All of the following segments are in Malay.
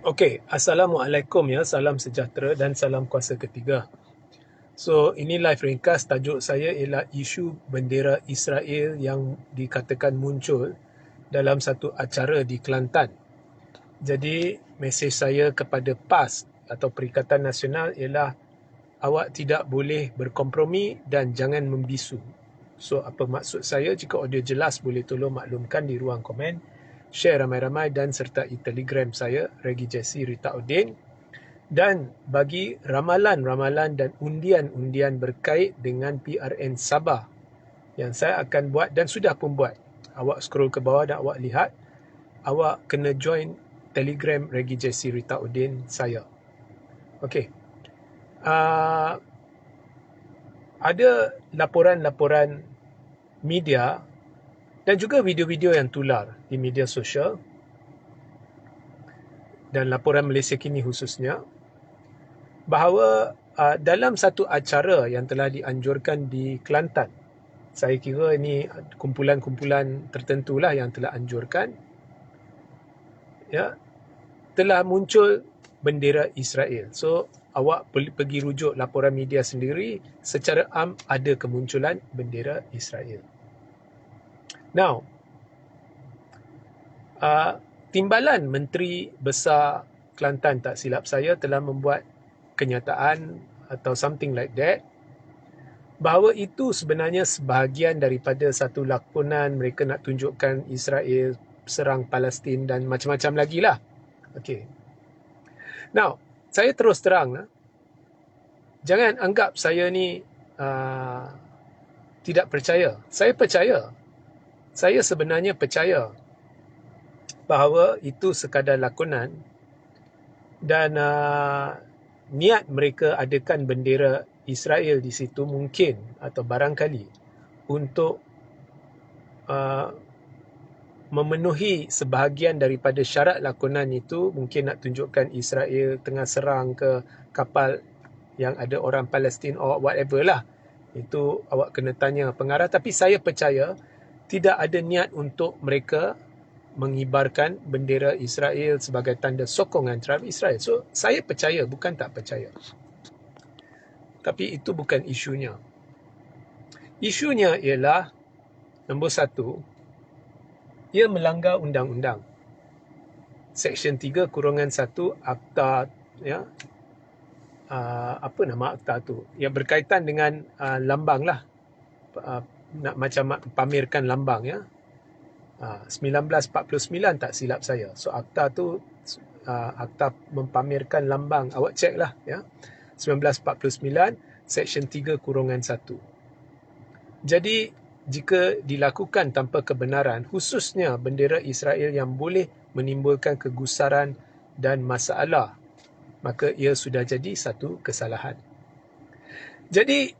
Okey, Assalamualaikum ya, salam sejahtera dan salam kuasa ketiga. So, ini live ringkas tajuk saya ialah isu bendera Israel yang dikatakan muncul dalam satu acara di Kelantan. Jadi, mesej saya kepada PAS atau Perikatan Nasional ialah awak tidak boleh berkompromi dan jangan membisu. So, apa maksud saya? Jika audio jelas, boleh tolong maklumkan di ruang komen share ramai-ramai dan sertai telegram saya Regi Jesse Rita Udin dan bagi ramalan-ramalan dan undian-undian berkait dengan PRN Sabah yang saya akan buat dan sudah pun buat. Awak scroll ke bawah dan awak lihat awak kena join telegram Regi Jesse Rita Udin saya. Okey. Uh, ada laporan-laporan media dan juga video-video yang tular di media sosial. Dan laporan Malaysia kini khususnya. Bahawa uh, dalam satu acara yang telah dianjurkan di Kelantan. Saya kira ini kumpulan-kumpulan tertentulah yang telah anjurkan. Ya telah muncul bendera Israel. So awak pergi rujuk laporan media sendiri secara am ada kemunculan bendera Israel Now, uh, timbalan Menteri Besar Kelantan tak silap saya telah membuat kenyataan atau something like that bahawa itu sebenarnya sebahagian daripada satu lakonan mereka nak tunjukkan Israel serang Palestin dan macam-macam lagi lah. Okay. Now, saya terus terang. Lah. Jangan anggap saya ni uh, tidak percaya. Saya percaya saya sebenarnya percaya bahawa itu sekadar lakonan dan uh, niat mereka adakan bendera Israel di situ mungkin atau barangkali untuk uh, memenuhi sebahagian daripada syarat lakonan itu mungkin nak tunjukkan Israel tengah serang ke kapal yang ada orang Palestin or whatever lah. Itu awak kena tanya pengarah. Tapi saya percaya tidak ada niat untuk mereka mengibarkan bendera Israel sebagai tanda sokongan terhadap Israel. So, saya percaya, bukan tak percaya. Tapi itu bukan isunya. Isunya ialah, nombor satu, ia melanggar undang-undang. Seksyen 3 kurungan 1 Akta ya uh, apa nama akta tu yang berkaitan dengan uh, lambang lah uh, nak macam pamerkan lambang ya. Ha, 1949 tak silap saya. So akta tu uh, akta mempamerkan lambang. Awak cek lah ya. 1949 seksyen 3 kurungan 1. Jadi jika dilakukan tanpa kebenaran khususnya bendera Israel yang boleh menimbulkan kegusaran dan masalah maka ia sudah jadi satu kesalahan. Jadi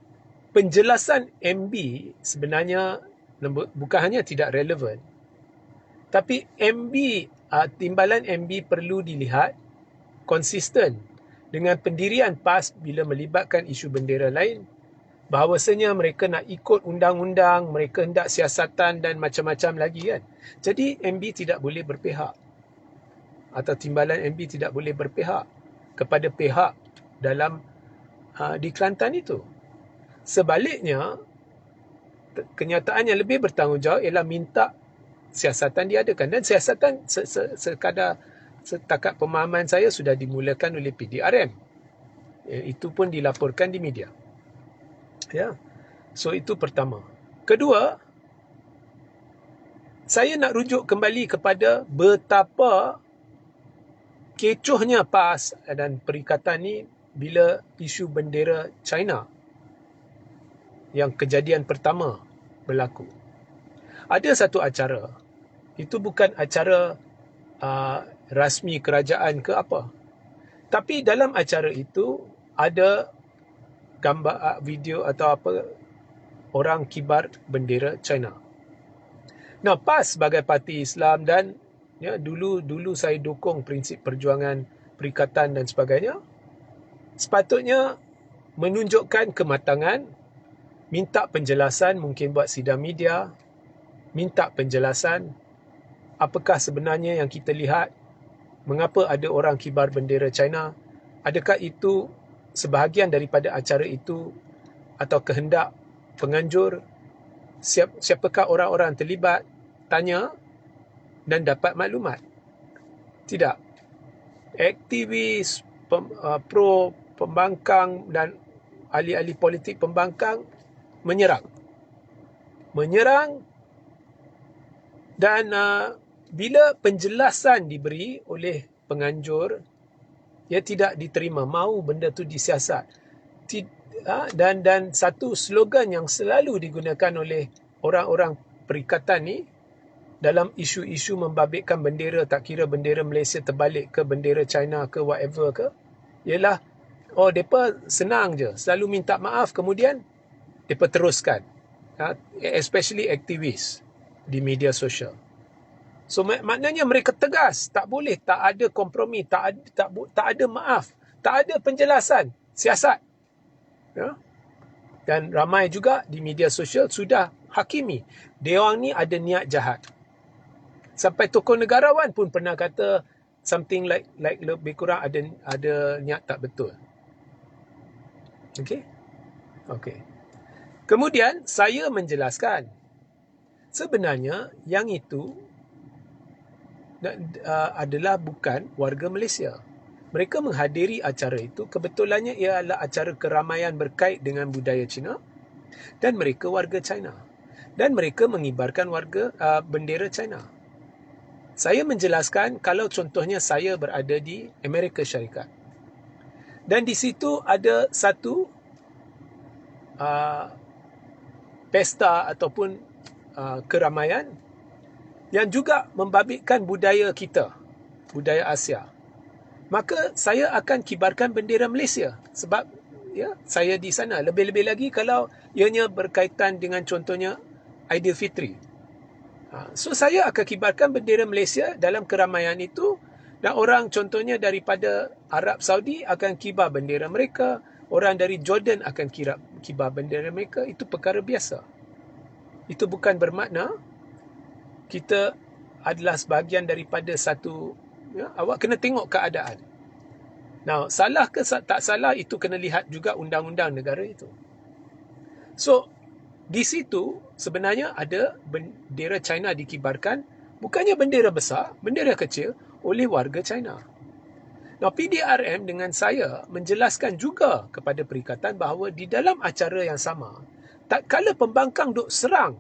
penjelasan MB sebenarnya bukan hanya tidak relevan tapi MB uh, timbalan MB perlu dilihat konsisten dengan pendirian PAS bila melibatkan isu bendera lain. Bahawasanya mereka nak ikut undang-undang mereka hendak siasatan dan macam-macam lagi kan. Jadi MB tidak boleh berpihak atau timbalan MB tidak boleh berpihak kepada pihak dalam uh, di Kelantan itu Sebaliknya, kenyataan yang lebih bertanggungjawab ialah minta siasatan diadakan. Dan siasatan sekadar setakat pemahaman saya sudah dimulakan oleh PDRM. Ya, itu pun dilaporkan di media. Ya. So itu pertama. Kedua, saya nak rujuk kembali kepada betapa kecohnya PAS dan perikatan ni bila isu bendera China yang kejadian pertama berlaku. Ada satu acara, itu bukan acara uh, rasmi kerajaan ke apa. Tapi dalam acara itu ada gambar uh, video atau apa orang kibar bendera China. Nah, PAS sebagai parti Islam dan ya dulu dulu saya dukung prinsip perjuangan perikatan dan sebagainya. Sepatutnya menunjukkan kematangan minta penjelasan mungkin buat sidang media minta penjelasan apakah sebenarnya yang kita lihat mengapa ada orang kibar bendera China? Adakah itu sebahagian daripada acara itu atau kehendak penganjur? Siap, siapakah orang-orang terlibat? Tanya dan dapat maklumat. Tidak. Aktivis pem, uh, pro pembangkang dan ahli-ahli politik pembangkang menyerang. Menyerang dan uh, bila penjelasan diberi oleh penganjur ia tidak diterima. Mahu benda tu disiasat. Ha, dan dan satu slogan yang selalu digunakan oleh orang-orang perikatan ni dalam isu-isu membabitkan bendera tak kira bendera Malaysia terbalik ke bendera China ke whatever ke ialah oh depa senang je selalu minta maaf. Kemudian depa teruskan ha, especially aktivis di media sosial So mak- maknanya mereka tegas, tak boleh, tak ada kompromi, tak ada, tak, tak ada maaf, tak ada penjelasan, siasat. Ya? Dan ramai juga di media sosial sudah hakimi. Dia orang ni ada niat jahat. Sampai tokoh negarawan pun pernah kata something like like lebih kurang ada ada niat tak betul. Okay? Okay. Kemudian saya menjelaskan sebenarnya yang itu uh, adalah bukan warga Malaysia. Mereka menghadiri acara itu kebetulannya ia adalah acara keramaian berkait dengan budaya Cina dan mereka warga China. Dan mereka mengibarkan warga uh, bendera China. Saya menjelaskan kalau contohnya saya berada di Amerika Syarikat. Dan di situ ada satu uh, pesta ataupun uh, keramaian yang juga membabitkan budaya kita, budaya Asia. Maka saya akan kibarkan bendera Malaysia sebab ya saya di sana lebih-lebih lagi kalau ianya berkaitan dengan contohnya Aidilfitri. Ha, so saya akan kibarkan bendera Malaysia dalam keramaian itu dan orang contohnya daripada Arab Saudi akan kibar bendera mereka, orang dari Jordan akan kira kibar bendera mereka, itu perkara biasa. Itu bukan bermakna kita adalah sebahagian daripada satu ya, awak kena tengok keadaan. Now, salah ke tak salah itu kena lihat juga undang-undang negara itu. So, di situ sebenarnya ada bendera China dikibarkan, bukannya bendera besar, bendera kecil oleh warga China. Now, PDRM dengan saya menjelaskan juga kepada perikatan bahawa di dalam acara yang sama, tak kala pembangkang duk serang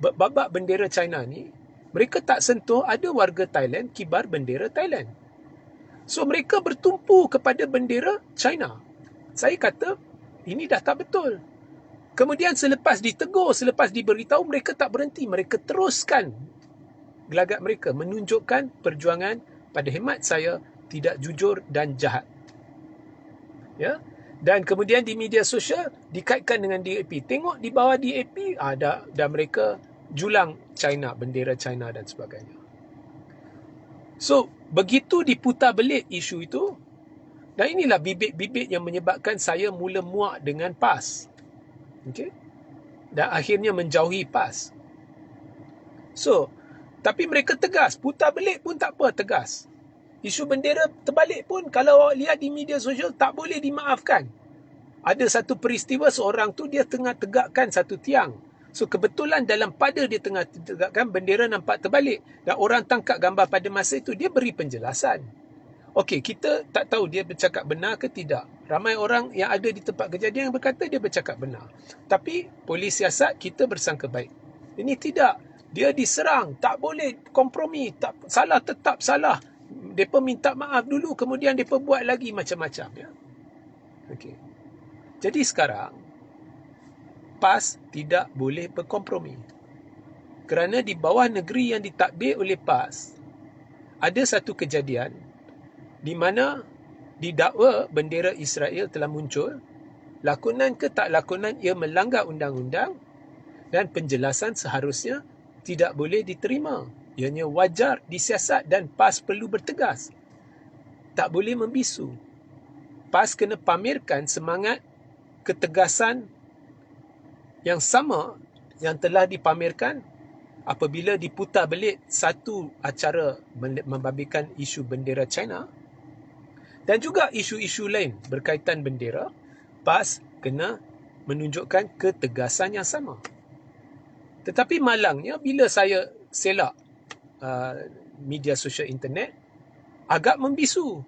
babak bendera China ni, mereka tak sentuh ada warga Thailand kibar bendera Thailand. So mereka bertumpu kepada bendera China. Saya kata ini dah tak betul. Kemudian selepas ditegur, selepas diberitahu mereka tak berhenti, mereka teruskan gelagat mereka menunjukkan perjuangan pada hemat saya tidak jujur dan jahat. Ya. Dan kemudian di media sosial dikaitkan dengan DAP. Tengok di bawah DAP ada dan mereka julang China, bendera China dan sebagainya. So, begitu diputar belit isu itu, dan inilah bibit-bibit yang menyebabkan saya mula muak dengan PAS. Okay? Dan akhirnya menjauhi PAS. So, tapi mereka tegas. Putar belit pun tak apa, tegas. Isu bendera terbalik pun kalau awak lihat di media sosial tak boleh dimaafkan. Ada satu peristiwa seorang tu dia tengah tegakkan satu tiang So kebetulan dalam pada dia tengah tegakkan bendera nampak terbalik dan orang tangkap gambar pada masa itu dia beri penjelasan. Okey, kita tak tahu dia bercakap benar ke tidak. Ramai orang yang ada di tempat kejadian yang berkata dia bercakap benar. Tapi polis siasat kita bersangka baik. Ini tidak. Dia diserang, tak boleh kompromi, tak salah tetap salah. Depa minta maaf dulu kemudian depa buat lagi macam-macam ya. Okey. Jadi sekarang PAS tidak boleh berkompromi. Kerana di bawah negeri yang ditakbir oleh PAS, ada satu kejadian di mana didakwa bendera Israel telah muncul, lakonan ke tak lakonan ia melanggar undang-undang dan penjelasan seharusnya tidak boleh diterima. Ianya wajar disiasat dan PAS perlu bertegas. Tak boleh membisu. PAS kena pamerkan semangat ketegasan yang sama yang telah dipamerkan apabila diputar belit satu acara membabitkan isu bendera China dan juga isu-isu lain berkaitan bendera, PAS kena menunjukkan ketegasan yang sama. Tetapi malangnya bila saya selak uh, media sosial internet, agak membisu.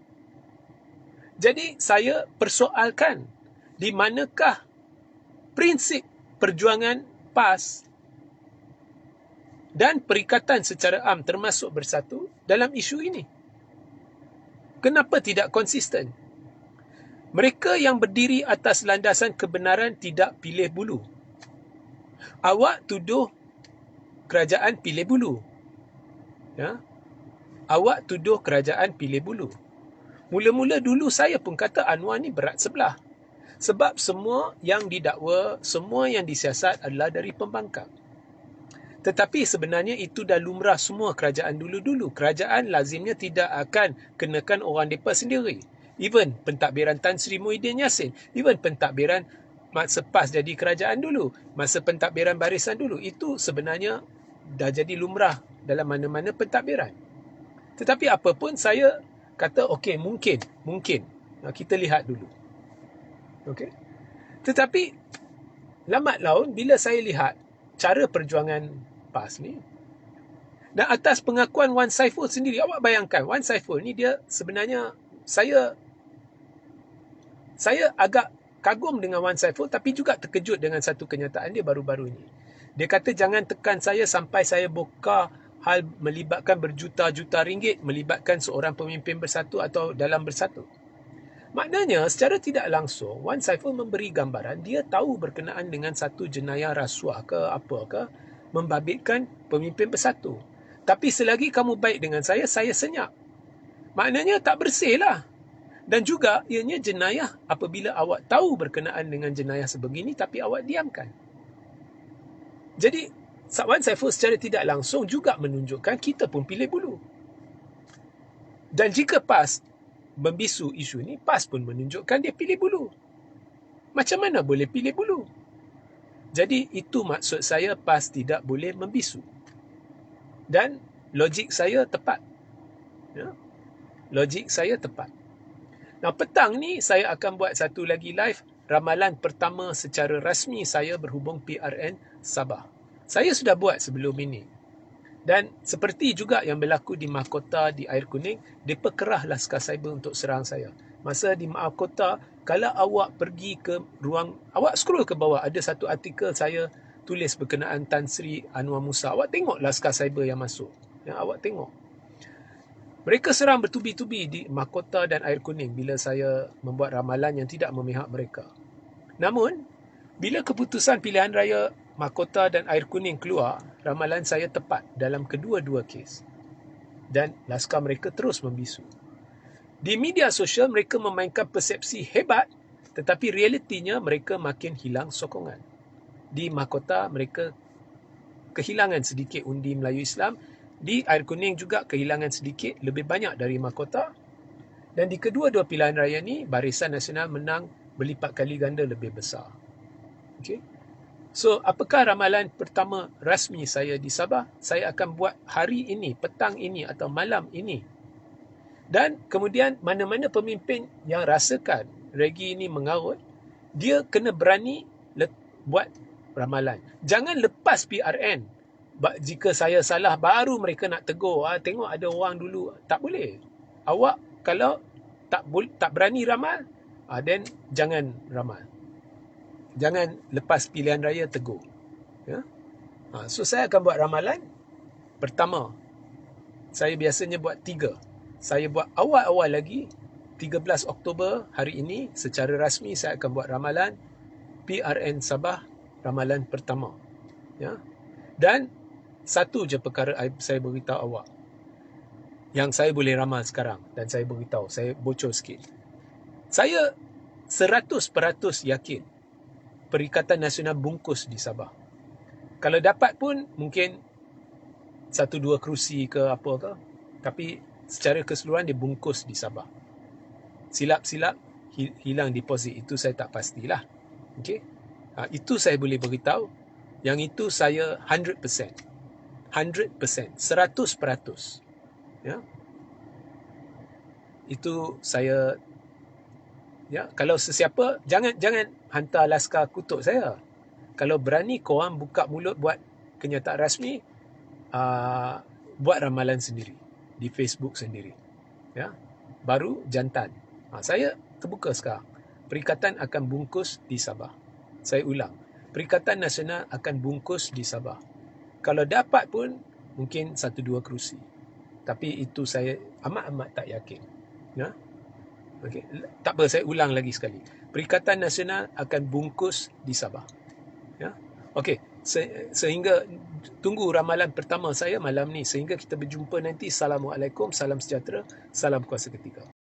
Jadi saya persoalkan di manakah prinsip perjuangan PAS dan perikatan secara am termasuk bersatu dalam isu ini. Kenapa tidak konsisten? Mereka yang berdiri atas landasan kebenaran tidak pilih bulu. Awak tuduh kerajaan pilih bulu. Ya? Awak tuduh kerajaan pilih bulu. Mula-mula dulu saya pun kata Anwar ni berat sebelah. Sebab semua yang didakwa, semua yang disiasat adalah dari pembangkang. Tetapi sebenarnya itu dah lumrah semua kerajaan dulu-dulu. Kerajaan lazimnya tidak akan kenakan orang mereka sendiri. Even pentadbiran Tan Sri Muhyiddin Yassin. Even pentadbiran masa PAS jadi kerajaan dulu. Masa pentadbiran barisan dulu. Itu sebenarnya dah jadi lumrah dalam mana-mana pentadbiran. Tetapi apapun saya kata okey mungkin. Mungkin. Kita lihat dulu. Okey. Tetapi lambat laun bila saya lihat cara perjuangan PAS ni dan atas pengakuan Wan Saiful sendiri awak bayangkan Wan Saiful ni dia sebenarnya saya saya agak kagum dengan Wan Saiful tapi juga terkejut dengan satu kenyataan dia baru-baru ini. Dia kata jangan tekan saya sampai saya buka hal melibatkan berjuta-juta ringgit melibatkan seorang pemimpin bersatu atau dalam bersatu. Maknanya secara tidak langsung Wan Saiful memberi gambaran dia tahu berkenaan dengan satu jenayah rasuah ke apa ke membabitkan pemimpin bersatu. Tapi selagi kamu baik dengan saya, saya senyap. Maknanya tak bersih lah. Dan juga ianya jenayah apabila awak tahu berkenaan dengan jenayah sebegini tapi awak diamkan. Jadi Sakwan Saiful secara tidak langsung juga menunjukkan kita pun pilih bulu. Dan jika PAS membisu isu ini, PAS pun menunjukkan dia pilih bulu. Macam mana boleh pilih bulu? Jadi itu maksud saya PAS tidak boleh membisu. Dan logik saya tepat. Ya? Logik saya tepat. Nah, petang ni saya akan buat satu lagi live ramalan pertama secara rasmi saya berhubung PRN Sabah. Saya sudah buat sebelum ini. Dan seperti juga yang berlaku di Mahkota di Air Kuning, mereka Laskar Cyber untuk serang saya. Masa di Mahkota, kalau awak pergi ke ruang, awak scroll ke bawah, ada satu artikel saya tulis berkenaan Tan Sri Anwar Musa. Awak tengok Laskar Cyber yang masuk. Yang awak tengok. Mereka serang bertubi-tubi di Mahkota dan Air Kuning bila saya membuat ramalan yang tidak memihak mereka. Namun, bila keputusan pilihan raya Mahkota dan Air Kuning keluar, ramalan saya tepat dalam kedua-dua kes. Dan laskar mereka terus membisu. Di media sosial mereka memainkan persepsi hebat tetapi realitinya mereka makin hilang sokongan. Di Mahkota mereka kehilangan sedikit undi Melayu Islam di Air Kuning juga kehilangan sedikit lebih banyak dari mahkota dan di kedua-dua pilihan raya ni Barisan Nasional menang berlipat kali ganda lebih besar. Okay. So, apakah ramalan pertama rasmi saya di Sabah? Saya akan buat hari ini, petang ini atau malam ini. Dan kemudian mana-mana pemimpin yang rasakan regi ini mengarut, dia kena berani buat ramalan. Jangan lepas PRN jika saya salah baru mereka nak tegur ah tengok ada orang dulu tak boleh awak kalau tak tak berani ramal ah then jangan ramal jangan lepas pilihan raya tegur. Ya? Ha, so saya akan buat ramalan pertama. Saya biasanya buat tiga. Saya buat awal-awal lagi 13 Oktober hari ini secara rasmi saya akan buat ramalan PRN Sabah ramalan pertama. Ya? Dan satu je perkara saya beritahu awak. Yang saya boleh ramal sekarang dan saya beritahu, saya bocor sikit. Saya 100% yakin Perikatan Nasional bungkus di Sabah. Kalau dapat pun mungkin satu dua kerusi ke apa ke. Tapi secara keseluruhan dia bungkus di Sabah. Silap-silap hilang deposit itu saya tak pastilah. Okey. Ha, itu saya boleh beritahu. Yang itu saya 100%. 100%, 100%. Ya. Itu saya ya, kalau sesiapa jangan jangan hantar laskar kutuk saya. Kalau berani korang buka mulut buat kenyataan rasmi, uh, buat ramalan sendiri di Facebook sendiri. Ya. Baru jantan. Ha, saya terbuka sekarang. Perikatan akan bungkus di Sabah. Saya ulang. Perikatan Nasional akan bungkus di Sabah. Kalau dapat pun mungkin satu dua kerusi. Tapi itu saya amat-amat tak yakin. Ya? Okay. Tak apa, saya ulang lagi sekali. Perikatan Nasional akan bungkus di Sabah. Ya? Okey, Se- sehingga tunggu ramalan pertama saya malam ni. Sehingga kita berjumpa nanti. Assalamualaikum, salam sejahtera, salam kuasa ketika.